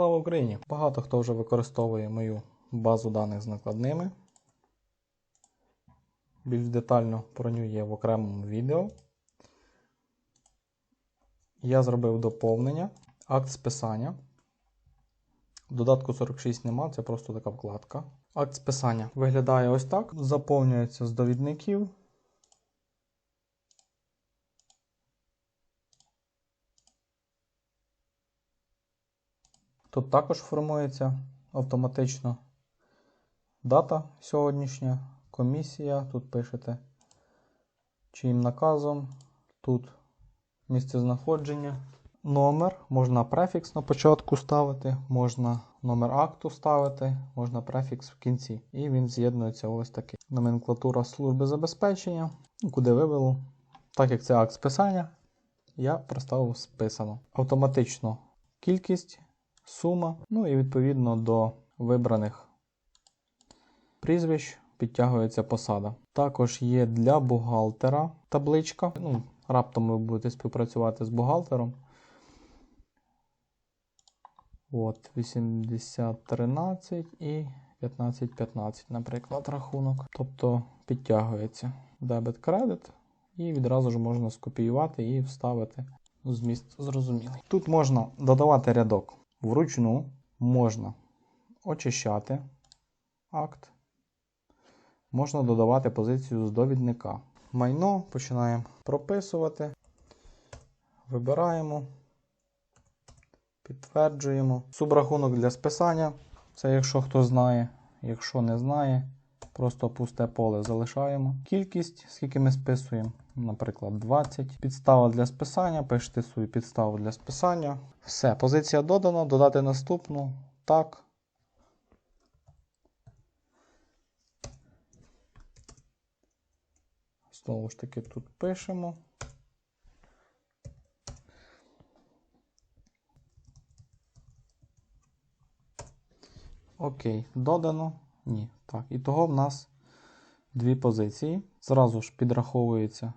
Слава Україні! Багато хто вже використовує мою базу даних з накладними. Більш детально про нього є в окремому відео. Я зробив доповнення, акт списання. Додатку 46 нема, це просто така вкладка. Акт списання виглядає ось так. Заповнюється з довідників. Тут також формується автоматично дата сьогоднішня, комісія. Тут пишете чиїм наказом, тут місце знаходження, номер, можна префікс на початку ставити, можна номер акту ставити, можна префікс в кінці. І він з'єднується ось такий. Номенклатура служби забезпечення, куди вивело. Так як це акт списання, я проставив списано. Автоматично кількість сума, ну і відповідно до вибраних прізвищ підтягується посада. Також є для бухгалтера табличка. Ну, Раптом ви будете співпрацювати з бухгалтером. От, 8013 і 1515, наприклад, рахунок. Тобто підтягується дебет кредит, і відразу ж можна скопіювати і вставити зміст зрозумілий. Тут можна додавати рядок вручну, можна очищати акт, можна додавати позицію з довідника. Майно починаємо прописувати, вибираємо, підтверджуємо. Субрахунок для списання. Це якщо хто знає, якщо не знає, просто пусте поле залишаємо. Кількість, скільки ми списуємо, наприклад, 20. Підстава для списання, пишете свою підставу для списання. Все, позиція додана, додати наступну. Так. Знову ж таки, тут пишемо. Окей, додано. Ні. Так, і того в нас дві позиції. Зразу ж підраховується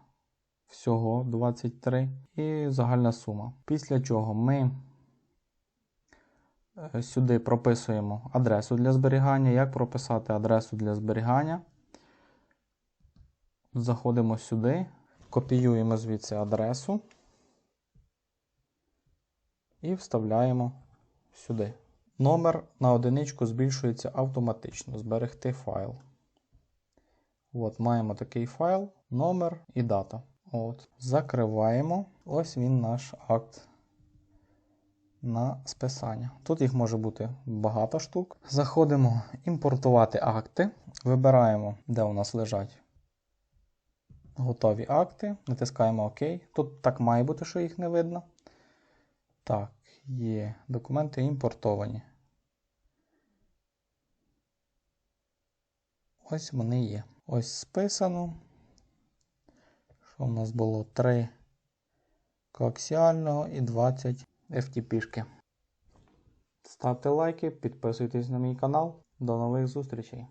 всього 23 і загальна сума. Після чого ми е, сюди прописуємо адресу для зберігання. Як прописати адресу для зберігання? Заходимо сюди, копіюємо звідси адресу і вставляємо сюди. Номер на одиничку збільшується автоматично. Зберегти файл. От, маємо такий файл, номер і дата. От, Закриваємо. Ось він наш акт на списання. Тут їх може бути багато штук. Заходимо імпортувати акти. Вибираємо, де у нас лежать готові акти. Натискаємо ОК. Тут так має бути, що їх не видно. Так, є документи імпортовані. Ось вони є. Ось списано. Що у нас було 3 коаксіального і 20 FTP-шки. Ставте лайки, підписуйтесь на мій канал. До нових зустрічей!